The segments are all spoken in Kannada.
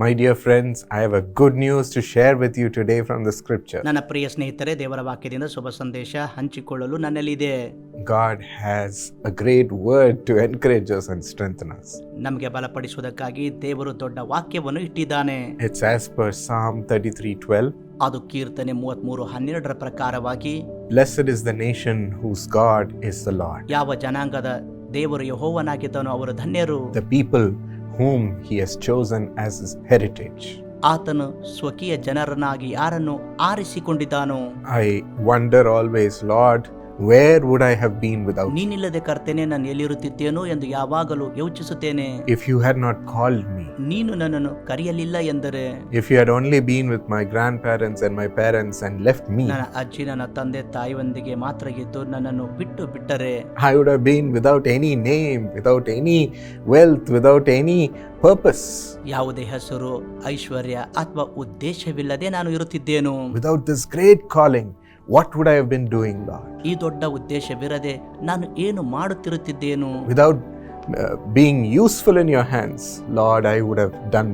My dear friends, I have a good news to share with you today from the scripture. ನನ್ನ ಪ್ರಿಯ ಸ್ನೇಹಿತರೆ ದೇವರ ವಾಕ್ಯದಿಂದ ಶುಭ ಸಂದೇಶ ಹಂಚಿಕೊಳ್ಳಲು ನನ್ನಲ್ಲಿದೆ God has a great word to encourage us and strengthen us. ನಮಗೆ ಬಲಪಡಿಸುವುದಕ್ಕಾಗಿ ದೇವರು ದೊಡ್ಡ ವಾಕ್ಯವನ್ನು ಇಟ್ಟಿದ್ದಾನೆ It's as per Psalm 33:12. ಅದು ಕೀರ್ತನೆ ಮೂವತ್ಮೂರು ಹನ್ನೆರಡರ ಪ್ರಕಾರವಾಗಿ Blessed is the nation whose God is the Lord, ಯಾವ ಜನಾಂಗದ ದೇವರು ಯಹೋವನಾಗಿದ್ದನೋ ಅವರು ಧನ್ಯರು the people whom he has chosen as his heritage. ಆತನು ಸ್ವಕೀಯ ಜನರನ್ನಾಗಿ ಯಾರನ್ನು ಆರಿಸಿಕೊಂಡಿದ್ದಾನೋ I wonder always, Lord, where would I have been without you? ನೀನಿಲ್ಲದೆ ಕರ್ತೇನೆ ನಾನು ಎಲ್ಲಿರುತ್ತಿದ್ದೇನೋ ಎಂದು ಯಾವಾಗಲೂ ಯೋಚಿಸುತ್ತೇನೆ If you had not called me, ನೀನು ನನ್ನನ್ನು ಕರೆಯಲಿಲ್ಲ ಎಂದರೆ if you had only been with my grandparents and my parents and left me, ನನ್ನ ಅಜ್ಜಿ ನನ್ನ ತಂದೆ ತಾಯಿಯೊಂದಿಗೆ ಮಾತ್ರ ಇದ್ದು ನನ್ನನ್ನು ಬಿಟ್ಟು ಬಿಟ್ಟರೆ I would have been without any name, without any wealth, without any purpose, ಯಾವುದೇ ಹೆಸರು ಐಶ್ವರ್ಯ ಅಥವಾ ಉದ್ದೇಶವಿಲ್ಲದೆ ನಾನು ಇರುತ್ತಿದ್ದೇನು without this great calling. What would I have been doing, Lord? ಈ ದೊಡ್ಡ ಉದ್ದೇಶವಿರದೆ ನಾನು ಏನು ಮಾಡುತ್ತಿರುತ್ತಿದ್ದೇನು Without uh, being useful in your hands, Lord, I would have done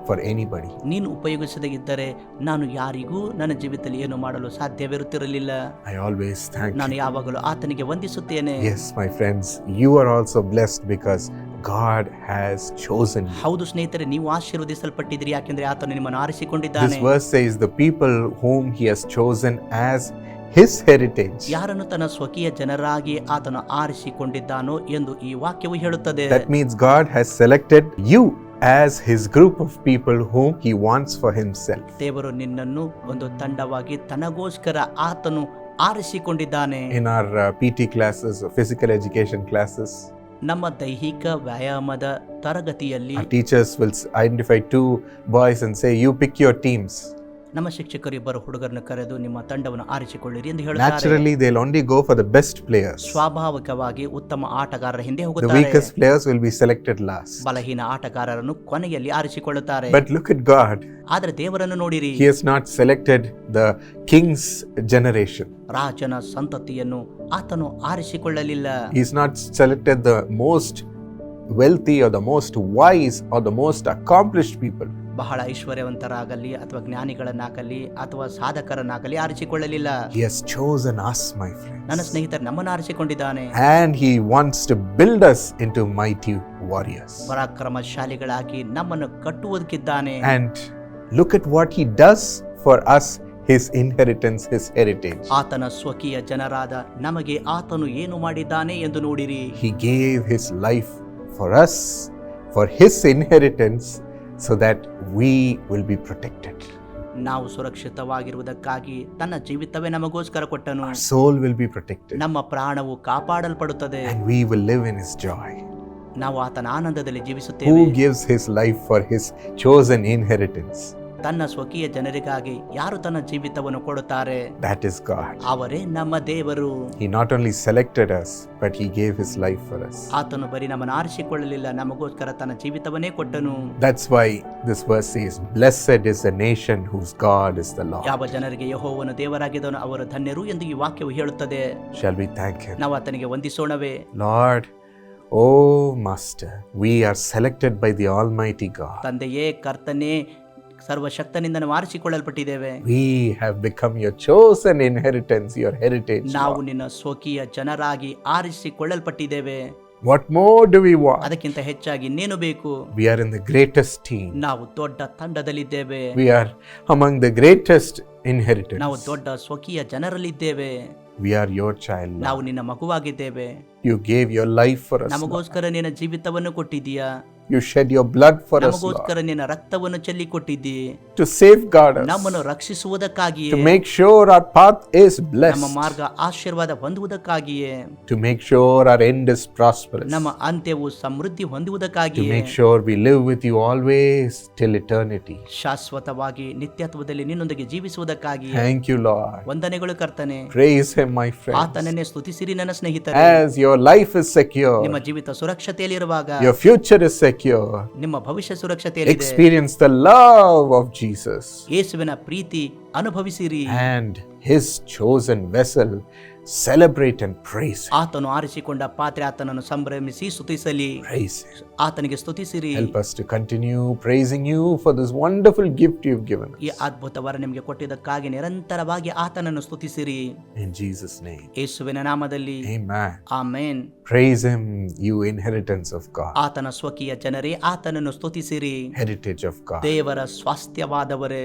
nothing for anybody. ನೀನು ಉಪಯೋಗಿಸದೇ ಇದ್ದರೆ ನಾನು ಯಾರಿಗೂ ನನ್ನ ಜೀವಿತದಲ್ಲಿ ಏನು ಮಾಡಲು ಸಾಧ್ಯವಿರುತ್ತಿರಲಿಲ್ಲ I always thank ನಾನು you. ಯಾವಾಗಲೂ ಆತನಿಗೆ ವಂದಿಸುತ್ತೇನೆ Yes, my friends, you are also blessed because God has chosen you. ಹೌದು ಸ್ನೇಹಿತರೆ ನೀವು ಆಶೀರ್ವದಿಸಲ್ಪಟ್ಟಿದ್ದೀರಿ ಯಾಕೆಂದ್ರೆ ಆತನು ನಿಮ್ಮನ್ನು ಆರಿಸಿಕೊಂಡಿದ್ದಾನೆ This verse says, The people whom He has chosen as His heritage. ಯಾರನ್ನು ತನ್ನ ಸ್ವಕೀಯ ಜನರಾಗಿ ಆತನು ಆರಿಸಿಕೊಂಡಿದ್ದಾನೋ ಎಂದು ಈ ವಾಕ್ಯವು ಹೇಳುತ್ತದೆ That means God has selected you as His group of people whom He wants for Himself. ದೇವರು ನಿನ್ನನ್ನು ಒಂದು ತಂಡವಾಗಿ ತನಗೋಸ್ಕರ ಆತನು ಆರಿಸಿಕೊಂಡಿದ್ದಾನೆ In our uh, PT classes, or physical education classes, ನಮ್ಮ ದೈಹಿಕ ವ್ಯಾಯಾಮದ ತರಗತಿಯಲ್ಲಿ our teachers will s- identify two boys and say, You pick your teams. ನಮ್ಮ ಶಿಕ್ಷಕರು ಇಬ್ಬರು ಹುಡುಗರನ್ನು ಕರೆದು ನಿಮ್ಮ ತಂಡವನ್ನು ಆರಿಸಿಕೊಳ್ಳಿರಿ ಎಂದು ಹೇಳುತ್ತಾರೆ. Go for the best players ಸ್ವಾಭಾವಿಕವಾಗಿ ಉತ್ತಮ ಆಟಗಾರರ ಹಿಂದೆ ಹೋಗುತ್ತಾರೆ. ಬಲಹೀನ ಆಟಗಾರರನ್ನು ಕೊನೆಯಲ್ಲಿ ಆರಿಸಿಕೊಳ್ಳುತ್ತಾರೆ. ಬಟ್ ಲುಕ್ ಇಟ್ ಗಾಡ್ ಆದರೆ ದೇವರನ್ನು ನೋಡಿರಿ. He not selected the kings generation ರಾಜನ ಸಂತತಿಯನ್ನು ಆತನು ಆರಿಸಿಕೊಳ್ಳಲಿಲ್ಲ. Is not selected the most wealthy or the most wise or the most accomplished people ಬಹಳ ಐಶ್ವರ್ಯವಂತರಾಗಲಿ ಅಥವಾ ಜ್ಞಾನಿಗಳನ್ನಾಗಲಿ ಅಥವಾ ಸಾಧಕರನ್ನಾಗಲಿ ಆರಿಸಿಕೊಳ್ಳಲಿಲ್ಲ He has chosen us, my ನನ್ನ ಸ್ನೇಹಿತರ ಸ್ನೇಹಿತರು ನಮ್ಮನ್ನು ಆರಿಸಿಕೊಂಡಿದ್ದಾನೆ And He wants to build us into mighty warriors. ಪರಾಕ್ರಮಶಾಲಿಗಳಾಗಿ ನಮ್ಮನ್ನು ಕಟ್ಟುವುದಕ್ಕಿದ್ದಾನೆ And look at what He does for us, His inheritance, His heritage. ಆತನ ಸ್ವಕೀಯ ಜನರಾದ ನಮಗೆ ಆತನು ಏನು ಮಾಡಿದ್ದಾನೆ ಎಂದು ನೋಡಿರಿ He gave His life for us, for His inheritance, so that we will be protected. ನಾವು ಸುರಕ್ಷಿತವಾಗಿರುವುದಕ್ಕಾಗಿ ತನ್ನ ಜೀವಿತವೇ ನಮಗೋಸ್ಕರ ಕೊಟ್ಟನು Our soul will be protected, ನಮ್ಮ ಪ್ರಾಣವು ಕಾಪಾಡಲ್ಪಡುತ್ತದೆ and we will live in His joy. ನಾವು ಆತನ ಆನಂದದಲ್ಲಿ ಜೀವಿಸುತ್ತೇವೆ Who gives His life for His chosen inheritance? ತನ್ನ ಸ್ವಕೀಯ ಜನರಿಗಾಗಿ ಯಾರು ತನ್ನ ಜೀವಿತವನ್ನು ಕೊಡುತ್ತಾರೆ? ದಟ್ ಇಸ್ ಗಾಡ್ ಅವರೇ ನಮ್ಮ ದೇವರು. He not only selected us but he gave his life for us ಆತನು ಬರಿ ನಮ್ಮನ್ನು ಆರಿಸಿಕೊಳ್ಳಲಿಲ್ಲ ನಮಗೋಸ್ಕರ ತನ್ನ ಜೀವಿತವನ್ನೇ ಕೊಟ್ಟನು. That's why this verse is blessed is a nation whose God is the lord ಯಾವ ಜನರಿಗೆ ಯೆಹೋವನು ದೇವರಾಗಿದ್ದನು ಅವರು ಧನ್ಯರು ಎಂದು ಈ ವಾಕ್ಯವು ಹೇಳುತ್ತದೆ. ಶಾಲ್ ವಿ ಥ್ಯಾಂಕ್ ಯು ನಾವು ಆತನಿಗೆ ವಂದಿಸೋಣವೇ. Lord O master we are selected by the almighty God ತಂದೆಯೇ ಕರ್ತನೇ ಸರ್ವಶಕ್ತನಿಂದ ನಾವು ಆರಿಸಿಕೊಳ್ಳಲ್ಪಟ್ಟಿದ್ದೇವೆ We have become your chosen inheritance, your heritage. ನಾವು. ನಿನ್ನ ಸ್ವಕೀಯ ಜನರಾಗಿ ಆರಿಸಿಕೊಳ್ಳಲ್ಪಟ್ಟಿದ್ದೇವೆ What more do we want? ಅದಕ್ಕಿಂತ ಹೆಚ್ಚಾಗಿ ಇನ್ನೇನು ಬೇಕು We are in the greatest team. ನಾವು ದೊಡ್ಡ ತಂಡದಲ್ಲಿದ್ದೇವೆ We are among the greatest ನಾವು inheritance. ದೊಡ್ಡ ಸ್ವಕೀಯ ಜನರಲ್ಲಿದ್ದೇವೆ We are your child. Lord. ನಾವು ನಿನ್ನ ಮಗುವಾಗಿದ್ದೇವೆ You gave your life for us. Lord. ನಮಗೋಸ್ಕರ ನಿನ್ನ ಜೀವಿತವನ್ನು ಕೊಟ್ಟಿದ್ದೀಯಾ You shed your blood for us, Lord, ನಮಗೋಸ್ಕರ ನಿನ್ನ ರಕ್ತವನ್ನು ಚೆಲ್ಲಿ ಕೊಟ್ಟಿದ್ದಿ to safeguard us, ನಮ್ಮನ್ನು ರಕ್ಷಿಸುವುದಕ್ಕಾಗಿಯೇ to make sure our path is ನಮ್ಮ blessed, ಮಾರ್ಗ ಆಶೀರ್ವಾದ ಹೊಂದುವುದಕ್ಕಾಗಿಯೇ to make sure our end is prosperous, ನಮ್ಮ ಅಂತ್ಯವು ಸಮೃದ್ಧಿ to ಹೊಂದುವುದಕ್ಕಾಗಿಯೇ make sure we live with you always till eternity. ಶಾಶ್ವತವಾಗಿ ನಿತ್ಯತ್ವದಲ್ಲಿ ನಿನ್ನೊಂದಿಗೆ ಜೀವಿಸುವುದಕ್ಕಾಗಿ Thank you, Lord. ವಂದನೆಗಳು ಕರ್ತನೆ Praise Him, my friends. ಆತನನ್ನೇ ಸ್ತುತಿಸಿರಿ ನನ್ನ ಸ್ನೇಹಿತರೆ As your life is secure, ನಿಮ್ಮ ಜೀವಿತ ಸುರಕ್ಷತೆಯಲ್ಲಿರುವಾಗ your future is secure. ನಿಮ್ಮ ಭವಿಷ್ಯ ಸುರಕ್ಷತೆಯಲ್ಲಿದೆ Experience the love of Jesus ಯೇಸುವಿನ ಪ್ರೀತಿ ಅನುಭವಿಸಿರಿ and His chosen vessel celebrate and praise Him. ಆತನು ಆರಿಸಿಕೊಂಡ ಪಾತ್ರೆ ಆತನನ್ನು ಸಂಭ್ರಮಿಸಿ ಸ್ತುತಿಸಲಿ Praise Him. ಆತನಿಗೆ ಸ್ತುತಿಸಿರಿ Help us to continue praising you for this wonderful gift you've given ಈ us. ಅದ್ಭುತ ವರ ನಿಮಗೆ ಕೊಟ್ಟಿದ್ದಕ್ಕಾಗಿ ನಿರಂತರವಾಗಿ ಆತನನ್ನು ಸ್ತುತಿಸಿರಿ In Jesus' name. ಯೇಸುವಿನ ನಾಮದಲ್ಲಿ Amen. Amen Praise Him, you inheritance of God, ಆತನ ಸ್ವಕೀಯ ಜನರೇ ಆತನನ್ನು ಸ್ತುತಿಸಿರಿ heritage of God. ದೇವರ ಸ್ವಾಸ್ಥ್ಯವಾದವರೇ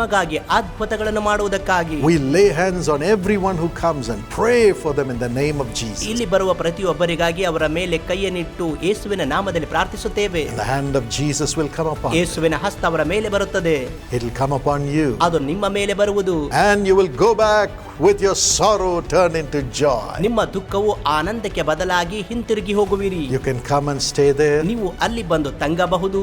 ನಿಮಗಾಗಿ ಅದ್ಭುತಗಳನ್ನು ಮಾಡುವುದಕ್ಕಾಗಿ We lay hands on everyone who comes and pray for them in the name of Jesus. ಇಲ್ಲಿ ಬರುವ ಪ್ರತಿಯೊಬ್ಬರಿಗಾಗಿ ಅವರ ಮೇಲೆ ಕೈಯನ್ನಿಟ್ಟು ಯೇಸುವಿನ ನಾಮದಲ್ಲಿ ಪ್ರಾರ್ಥಿಸುತ್ತೇವೆ The hand of Jesus will come upon you. ಯೇಸುವಿನ ಹಸ್ತ ಅವರ ಮೇಲೆ ಬರುತ್ತದೆ It will come upon you. ಅದು ನಿಮ್ಮ ಮೇಲೆ ಬರುವುದು And you will go back with your sorrow in into joy. ನಿಮ್ಮ ದುಃಖವು ಆನಂದಕ್ಕೆ ಬದಲಾಗಿ ಹಿಂತಿರುಗಿ ಹೋಗುವಿರಿ You can come and stay there. ನೀವು ಅಲ್ಲಿ ಬಂದು ತಂಗಬಹುದು